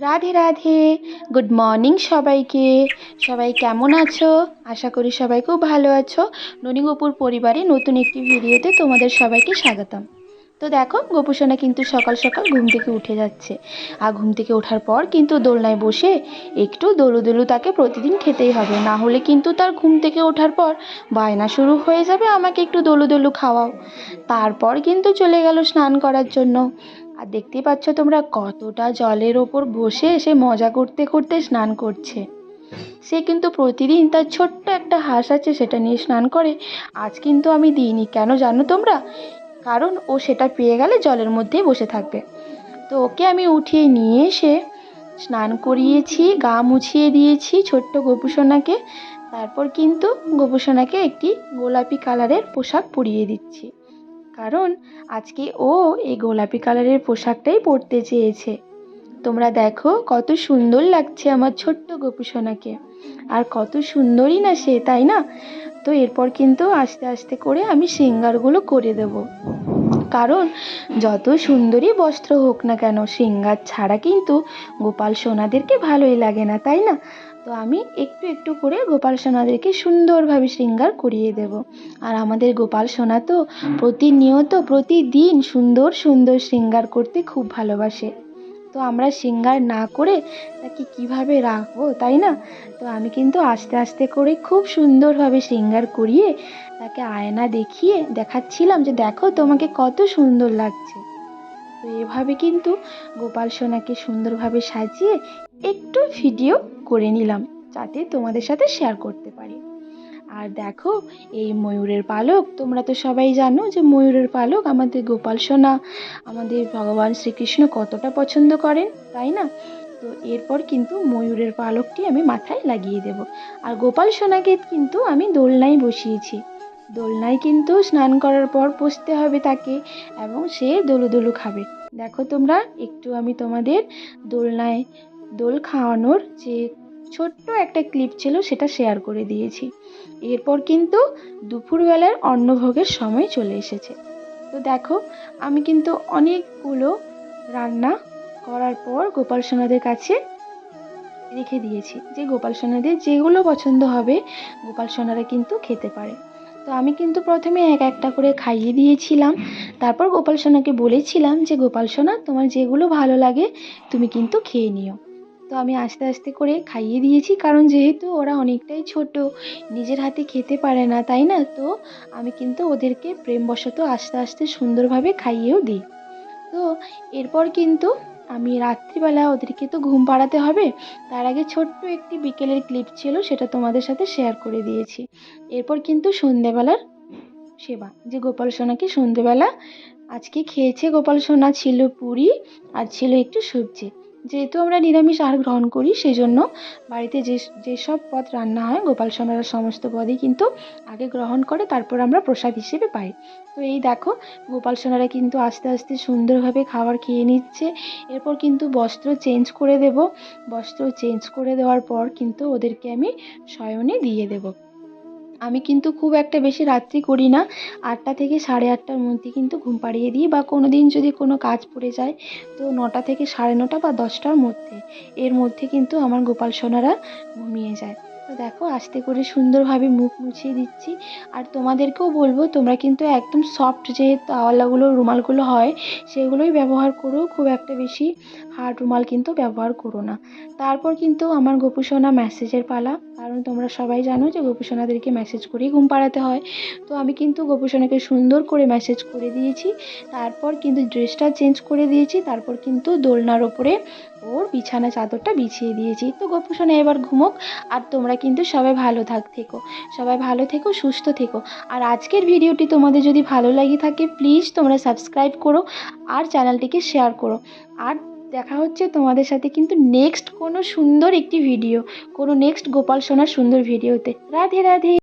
Radhe Radhe. Good morning সবাইকে। সবাই কেমন আছো? আশা করি সবাই খুব ভালো আছো। ননিগপুর গোপুর পরিবারে নতুন একটি ভিডিওতে তোমাদের সবাইকে স্বাগতম। তো দেখো, গোপুসোনা কিন্তু সকাল সকাল ঘুম থেকে উঠে যাচ্ছে। আর ঘুম থেকে ওঠার পর কিন্তু দোলনায় বসে একটু দোলু দোলু তাকে প্রতিদিন খেতেই হবে। না হলে কিন্তু তার ঘুম থেকে ওঠার পর বায়না শুরু হয়ে যাবে, আমাকে একটু দোলু দোলু খাওয়াও। তারপর কিন্তু চলে গেল স্নান করার জন্য। আর দেখতেই পাচ্ছ তোমরা কতটা জলের ওপর বসে সে মজা করতে করতে স্নান করছে। সে কিন্তু প্রতিদিন তার ছোট্ট একটা হাঁস আছে, সেটা নিয়ে স্নান করে। আজ কিন্তু আমি দিইনি। কেন জানো তোমরা? কারণ ও সেটা পেয়ে গেলে জলের মধ্যেই বসে থাকবে। তো ওকে আমি উঠিয়ে নিয়ে এসে স্নান করিয়েছি, গা মুছিয়ে দিয়েছি ছোট্ট গোপুসোনাকে। তারপর কিন্তু গোপুসোনাকে একটি গোলাপি কালারের পোশাক পরিয়ে দিচ্ছি। কারণ আজকে ও এই গোলাপি কালারের পোশাকটাই পরতে চেয়েছে। তোমরা দেখো কত সুন্দর লাগছে আমার ছোট্ট গোপুসোনাকে। আর কত সুন্দরই না সে, তাই না? তো এরপর কিন্তু আস্তে আস্তে করে আমি শৃঙ্গারগুলো করে দেব। কারণ যত সুন্দরী বস্ত্র হোক না কেন শৃঙ্গার ছাড়া কিন্তু গোপাল সোনাদেরকে ভালোই লাগে না, তাই না? তো আমি একটু একটু করে গোপাল সোনাদেরকে সুন্দরভাবে শৃঙ্গার করিয়ে দেব। আর আমাদের গোপাল সোনা তো প্রতিনিয়ত, প্রতিদিন সুন্দর সুন্দর শৃঙ্গার করতে খুব ভালোবাসে। তো আমরা সিঙ্গার না করে তাকে কীভাবে রাখব, তাই না? তো আমি কিন্তু আস্তে আস্তে করে খুব সুন্দরভাবে সিঙ্গার করিয়ে তাকে আয়না দেখিয়ে দেখাচ্ছিলাম যে দেখো তোমাকে কত সুন্দর লাগছে। তো এভাবে কিন্তু গোপাল সোনাকে সুন্দরভাবে সাজিয়ে একটু ভিডিও করে নিলাম, যাতে তোমাদের সাথে শেয়ার করতে পারি। আর দেখো, এই ময়ূরের পালক, তোমরা তো সবাই জানো যে ময়ূরের পালক আমাদের গোপাল সোনা। আমাদের ভগবান শ্রীকৃষ্ণ কতটা পছন্দ করেন, তাই না? তো এরপর কিন্তু ময়ূরের পালকটি আমি মাথায় লাগিয়ে দেব। আর গোপাল সোনাকে কিন্তু আমি দোলনায় বসিয়েছি। দোলনায় কিন্তু স্নান করার পর বসতে হবে তাকে এবং সে দোলু দোলু খাবে। দেখো তোমরা, একটু আমি তোমাদের দোলনায় দোল খাওয়ানোর যে ছোট্ট একটা ক্লিপ ছিল, সেটা শেয়ার করে দিয়েছি। এরপর কিন্তু দুপুরবেলার অন্নভোগের সময় চলে এসেছে। তো দেখো, আমি কিন্তু অনেকগুলো রান্না করার পর গোপাল সোনাদের কাছে রেখে দিয়েছি। যে গোপাল সোনাদের যেগুলো পছন্দ হবে, গোপাল সোনারা কিন্তু খেতে পারে। তো আমি কিন্তু প্রথমে এক একটা করে খাইয়ে দিয়েছিলাম। তারপর গোপাল সোনাকে বলেছিলাম যে, গোপাল সোনা, তোমার যেগুলো ভালো লাগে, তুমি কিন্তু খেয়ে নিও। তো আমি আস্তে আস্তে করে খাইয়ে দিয়েছি, কারণ যেহেতু ওরা অনেকটাই ছোট, নিজের হাতে খেতে পারে না, তাই না? তো আমি কিন্তু ওদেরকে প্রেমবশত আস্তে আস্তে সুন্দরভাবে খাইয়েও দিই। তো এরপর কিন্তু আমি রাত্রিবেলা ওদেরকে তো ঘুম পাড়াতে হবে, তার আগে ছোট্ট একটি বিকেলের ক্লিপ ছিল, সেটা তোমাদের সাথে শেয়ার করে দিয়েছি। এরপর কিন্তু সন্ধেবেলার সেবা, যে গোপাল সোনাকে সন্ধেবেলা আজকে খেয়েছে গোপাল সোনা ছিল পুরি, আর ছিল একটু সবজি। যেহেতু আমরা নিরামিষ আহার গ্রহণ করি সেই জন্য বাড়িতে যে যেসব পদ রান্না হয়, গোপাল সোনারা সমস্ত পদই কিন্তু আগে গ্রহণ করে, তারপর আমরা প্রসাদ হিসেবে পাই। তো এই দেখো, গোপাল সোনারা কিন্তু আস্তে আস্তে সুন্দরভাবে খাবার খেয়ে নিচ্ছে। এরপর কিন্তু বস্ত্র চেঞ্জ করে দেব। বস্ত্র চেঞ্জ করে দেওয়ার পর কিন্তু ওদেরকে আমি শয়নে দিয়ে দেবো। আমি কিন্তু খুব একটা বেশি রাত্রি করি না। আটটা থেকে সাড়ে আটটার মধ্যে কিন্তু ঘুম পাড়িয়ে দিই বা কোনো দিন যদি কোনো কাজ পড়ে যায়, তো নটা থেকে সাড়ে নটা বা দশটার মধ্যে। এর মধ্যে কিন্তু আমার গোপাল সোনারা ঘুমিয়ে যায়। তো দেখো, আস্তে করে সুন্দরভাবে মুখ মুছিয়ে দিচ্ছি। আর তোমাদেরকেও বলব, তোমরা কিন্তু একদম সফট যে তাওয়ালাগুলো, রুমালগুলো হয়, সেগুলোই ব্যবহার করো। খুব একটা বেশি হার্ড রুমাল কিন্তু ব্যবহার করো না। তারপর কিন্তু আমার গোপু সোনা ম্যাসেজের পালা। কারণ তোমরা সবাই জানো যে গোপু সোনাদেরকে মেসেজ করেই ঘুম পাড়াতে হয়। তো আমি কিন্তু গোপু সোনাকে সুন্দর করে মেসেজ করে দিয়েছি। তারপর কিন্তু ড্রেসটা চেঞ্জ করে দিয়েছি। তারপর কিন্তু দোলনার ওপরে ওর বিছানা চাদরটা বিছিয়ে দিয়েছি। তো গোপু সোনা, এবার ঘুমোক। আর তোমরা কিন্তু সবাই ভালো থাক, থেকো। সবাই ভালো থেকো, সুস্থ থেকো। আর আজকের ভিডিওটি তোমাদের যদি ভালো লাগে থাকে প্লিজ তোমরা সাবস্ক্রাইব করো আর চ্যানেলটিকে শেয়ার করো। আর দেখা হচ্ছে তোমাদের সাথে কিন্তু নেক্সট কোনো সুন্দর একটি ভিডিও কোনো নেক্সট গোপাল সোনার সুন্দর ভিডিওতে রাধে রাধে।